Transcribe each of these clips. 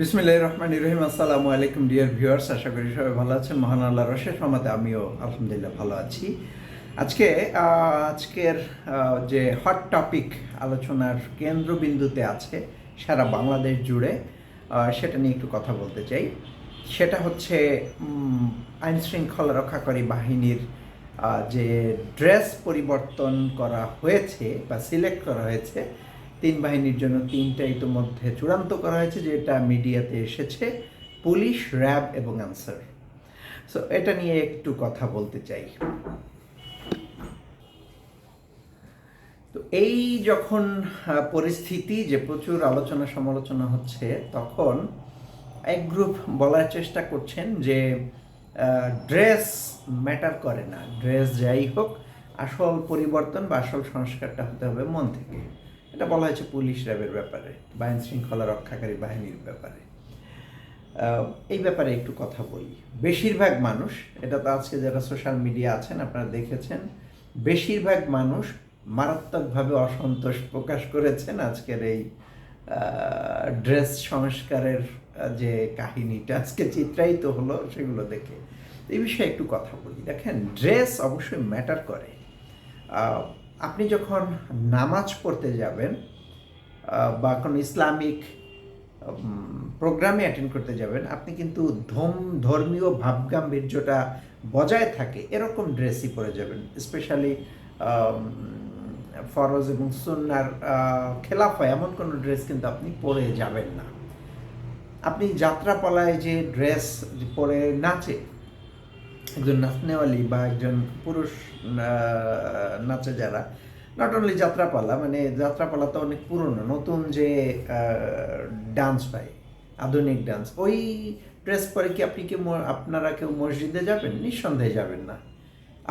বিসমিল্লাহ রহমান রহিম। আসসালামু আলাইকুম, ডিয়ার ভিউয়ার্স। আশা করি সবাই ভালো আছেন। মহান আল্লাহ রশেষ রহমতে আমিও আলহামদুলিল্লাহ ভালো আছি। আজকে আজকের যে হট টপিক আলোচনার কেন্দ্রবিন্দুতে আছে সারা বাংলাদেশ জুড়ে সেটা নিয়ে একটু কথা বলতে চাই। সেটা হচ্ছে আইন শৃঙ্খলা রক্ষাকারী বাহিনীর যে ড্রেস পরিবর্তন করা হয়েছে বা সিলেক্ট করা হয়েছে তিন বাহিনীর জন্য তিনটা ইতিমধ্যে চূড়ান্ত করা হয়েছে, যেটা মিডিয়াতে এসেছে, পুলিশ, র্যাব এবং আনসার। সো এটা নিয়ে একটু কথা বলতে চাই। তো এই যখন পরিস্থিতি যে প্রচুর আলোচনা সমালোচনা হচ্ছে, তখন এক গ্রুপ বলার চেষ্টা করছেন যে ড্রেস ম্যাটার করে না। ড্রেস যাই হোক, আসল পরিবর্তন বা আসল সংস্কারটা হতে হবে মন থেকে। এটা বলা হয়েছে পুলিশ র্যাবের ব্যাপারে বা আইন শৃঙ্খলা রক্ষাকারী বাহিনীর ব্যাপারে। এই ব্যাপারে একটু কথা বলি। বেশিরভাগ মানুষ, এটা তো আজকে যারা সোশ্যাল মিডিয়া আছেন, আপনারা দেখেছেন, বেশিরভাগ মানুষ মারাত্মকভাবে অসন্তোষ প্রকাশ করেছেন আজকের এই ড্রেস সংস্কারের যে কাহিনীটা আজকে চিত্রায়িত হলো সেগুলো দেখে। এই বিষয়ে একটু কথা বলি। দেখেন, ড্রেস অবশ্যই ম্যাটার করে। আপনি যখন নামাজ পড়তে যাবেন বা কোনো ইসলামিক প্রোগ্রামে অ্যাটেন্ড করতে যাবেন, আপনি কিন্তু ধম ধর্মীয় ভাবগাম্ভীর্যটা বজায় থাকে, এরকম ড্রেসই পরে যাবেন। স্পেশালি ফরজ এবং সুন্নার খেলাফ হয়, এমন কোনো ড্রেস কিন্তু আপনি পরে যাবেন না। আপনি যাত্রাপালায় যে ড্রেস পরে নাচে একজন নাচনেওয়ালি বা একজন পুরুষ নাচে যারা নট অনলি যাত্রাপালা মানে যাত্রাপালা তো অনেক পুরনো, নতুন যে ডান্স হয়, আধুনিক ডান্স ওই ড্রেস পরে কি আপনি কি আপনারা কেউ মসজিদে যাবেন? নিঃসন্দেহে যাবেন না।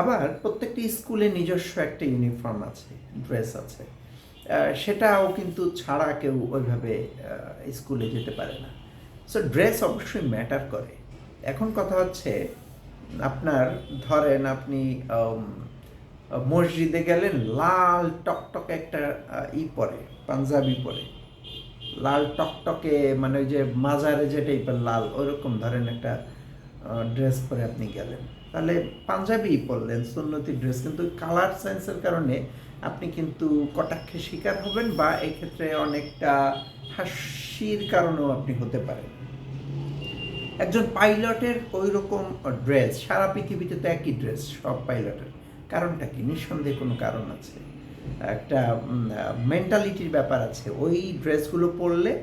আবার প্রত্যেকটি স্কুলে নিজস্ব একটা ইউনিফর্ম আছে ড্রেস আছে সেটাও কিন্তু ছাড়া কেউ ওইভাবে স্কুলে যেতে পারে না। সো ড্রেস অবশ্যই ম্যাটার করে। এখন কথা হচ্ছে আপনার ধরেন আপনি মসজিদে গেলেন, লাল টকটকে একটা ই পরে, পাঞ্জাবি পরে। লাল টকটকে মানে ওই যে মাজারে যে টাইপের লাল, ওরকম ধরেন একটা ড্রেস পরে আপনি গেলেন। তাহলে পাঞ্জাবি পরলেন, সুন্নতি ড্রেস কিন্তু কালার সেন্সের কারণে আপনি কিন্তু কটাক্ষে শিকার হবেন বা এক্ষেত্রে অনেকটা হাসির কারণেও আপনি হতে পারেন। একজন পাইলটের ওই রকম ড্রেস, সারা পৃথিবীতে তো একই ড্রেস, সব পাইলটের। কারণটা কি? নিঃসন্দেহে কোনো কারণ আছে। একটা মেন্টালিটির ব্যাপার আছে। ওই ড্রেসগুলো পরলে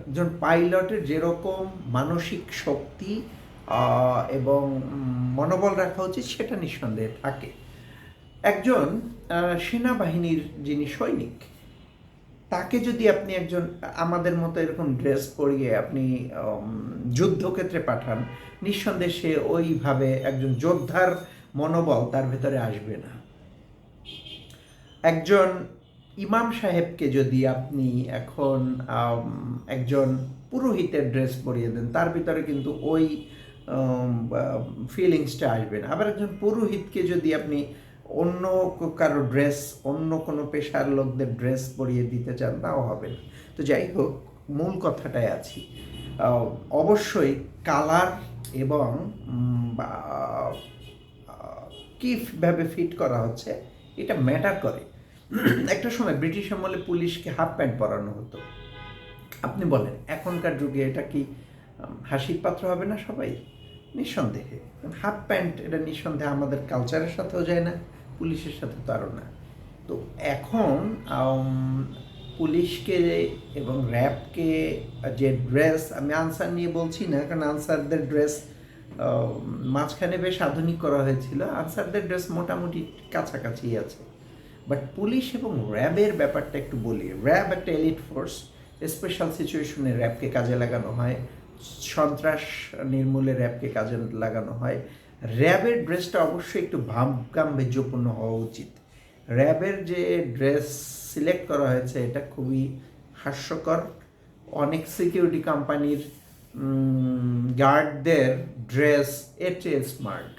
একজন পাইলটের যেরকম মানসিক শক্তি এবং মনোবল রাখা উচিত, সেটা নিঃসন্দেহে থাকে। একজন সেনাবাহিনীর যিনি সৈনিক তাকে যদি আপনি একজন, আমাদের মতো এরকম ড্রেস পরিয়ে আপনি যুদ্ধক্ষেত্রে পাঠান, নিঃসন্দেহে সে ওইভাবে একজন যোদ্ধার মনোবল তার ভেতরে আসবে না। একজন ইমাম সাহেবকে যদি আপনি এখন একজন পুরোহিতের ড্রেস পরিয়ে দেন, তার ভিতরে কিন্তু ওই ফিলিংসটা আসবে না। আবার একজন পুরোহিতকে যদি আপনি অন্য কারও ড্রেস অন্য কোনো পেশার লোকদের ড্রেস পরিয়ে দিতে চান তাও হবে না। তো যাই হোক মূল কথাটায় আছি। অবশ্যই কালার এবং উম, বা, আহ, ফিট করা হচ্ছে এটা ম্যাটার করে। একটা সময় ব্রিটিশ আমলে পুলিশকে হাফ প্যান্ট পরানো হতো। আপনি বলেন এখনকার যুগে এটা কি হাসির পাত্র হবে না সবাই? নিঃসন্দেহে। হাফ প্যান্ট, এটা নিঃসন্দেহে আমাদের কালচারের সাথেও যায় না, পুলিশের সাথে তো আরও না। তো এখন পুলিশকে এবং র্যাবকে যে ড্রেস, আমি আনসার নিয়ে বলছি না, কারণ আনসারদের ড্রেস মাঝখানে বেশ আধুনিক করা হয়েছিল। আনসারদের ড্রেস মোটামুটি কাছাকাছি আছে। বাট পুলিশ এবং র্যাবের ব্যাপারটা একটু বলি। র্যাব একটা এলিট ফোর্স, স্পেশাল সিচুয়েশনে র্যাবকে কাজে লাগানো হয়। সন্ত্রাস নির্মূলে র্যাবকে কাজে লাগানো হয়। র্যাবের ড্রেসটা অবশ্যই একটু ভাবগাম্ভীর্যপূর্ণ হওয়া উচিত। র্যাবের যে ড্রেস সিলেক্ট করা হয়েছে, এটা খুবই হাস্যকর। অনেক সিকিউরিটি কোম্পানির গার্ডদের ড্রেস, এর চেয়ে স্মার্ট।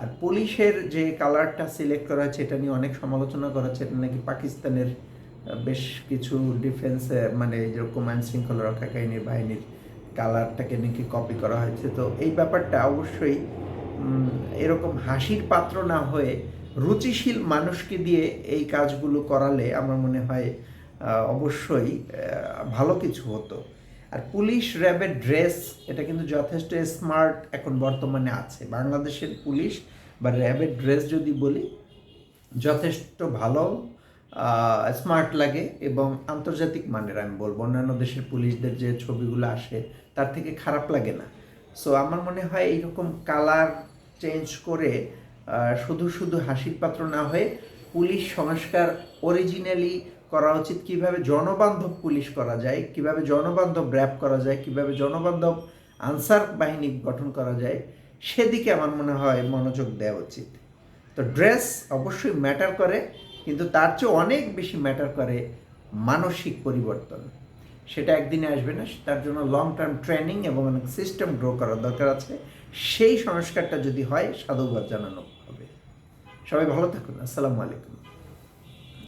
আর পুলিশের যে কালারটা সিলেক্ট করা হয়েছে, এটা নিয়ে অনেক সমালোচনা করা হচ্ছে। এটা নাকি পাকিস্তানের বেশ কিছু ডিফেন্স মানে যেরকম আইন শৃঙ্খলা রক্ষাকারী বাহিনীর কালারটাকে নাকি কপি করা হয়েছে। তো এই ব্যাপারটা অবশ্যই এরকম হাসির পাত্র না হয়ে রুচিশীল মানুষকে দিয়ে এই কাজগুলো করালে আমার মনে হয় অবশ্যই ভালো কিছু হতো। আর পুলিশ র্যাবের ড্রেস, এটা কিন্তু যথেষ্ট স্মার্ট এখন বর্তমানে আছে। বাংলাদেশের পুলিশ বা র্যাবের ড্রেস যদি বলি, যথেষ্ট ভালো। স্মার্ট লাগে এবং আন্তর্জাতিক মানের, আমি বলব। অন্যান্য দেশের পুলিশদের যে ছবিগুলো আসে, তার থেকে খারাপ লাগে না। সো আমার মনে হয় এইরকম কালার চেঞ্জ করে শুধু শুধু হাসির পাত্র না হয়ে পুলিশ সংস্কার অরিজিনালি করা উচিত। কীভাবে জনবান্ধব পুলিশ করা যায়, কীভাবে জনবান্ধব র্যাপ করা যায়, কীভাবে জনবান্ধব আনসার বাহিনী গঠন করা যায়, সেদিকে আমার মনে হয় মনোযোগ দেওয়া উচিত। তো ড্রেস অবশ্যই ম্যাটার করে। কিন্তু তার চেয়ে অনেক বেশি ম্যাটার করে মানসিক পরিবর্তন। সেটা একদিনে আসবে না, তার জন্য লং টার্ম ট্রেনিং এবং অনেক সিস্টেম গ্রো করার দরকার আছে। সেই সংস্কারটা যদি হয়, সাধুবাদ জানানো হবে। সবাই ভালো থাকুন, আসসালামু আলাইকুম।